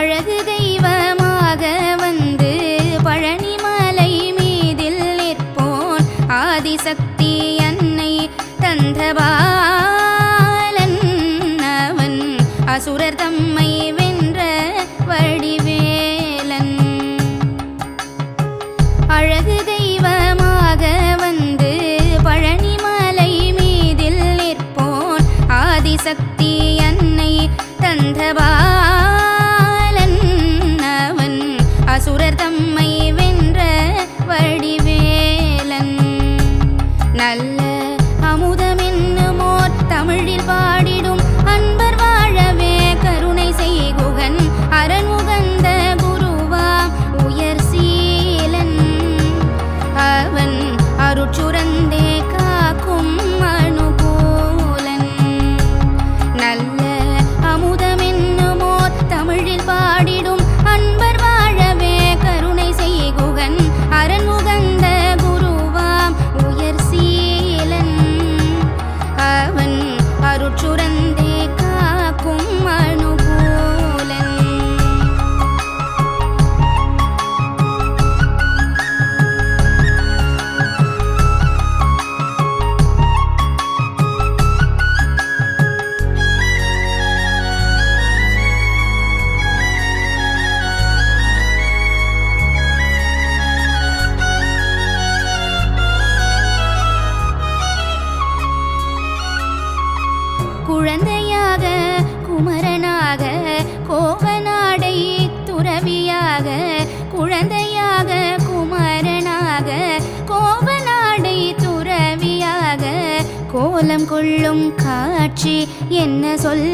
அழகு தெய்வமாக வந்து பழனிமலை மீதில் நிற்போன். ஆதிசக்தி அன்னை தந்தபாலன் அவன். அசுரர் தம்மை வென்ற வடிவேலன். அழகு தெய்வமாக வந்து பழனிமலை மீதில் நிற்போன். ஆதிசக்தி குழந்தையாக குமரனாக கோவனாடை துறவியாக குழந்தையாக குமரனாக கோவனாடை துறவியாக கோலம் கொள்ளும் காட்சி என்ன சொல்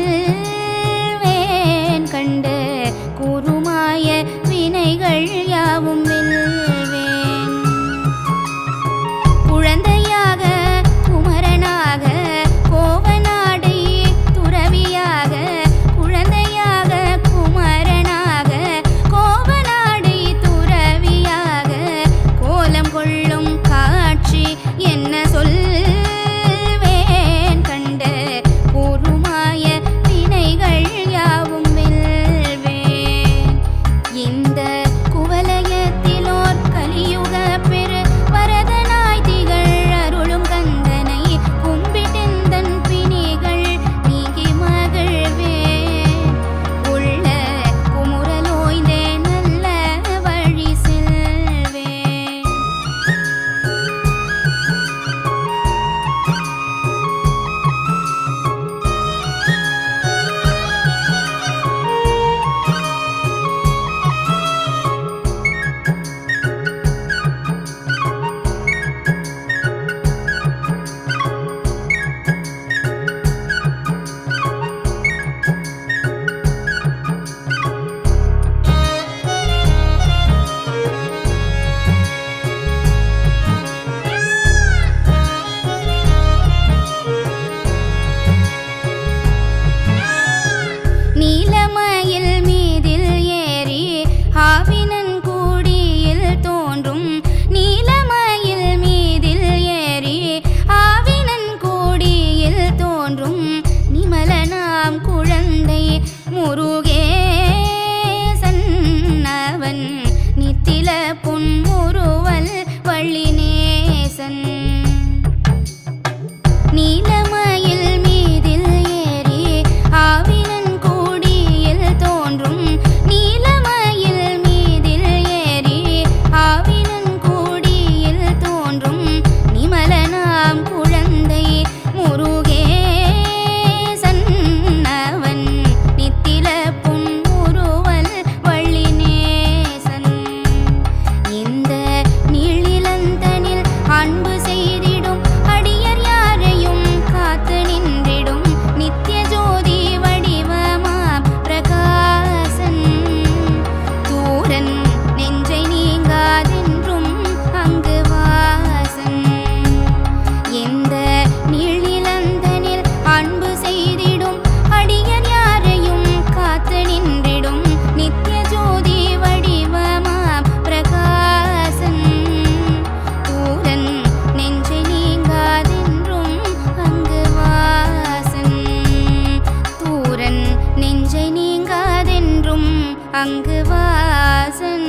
அங்கு வாசன்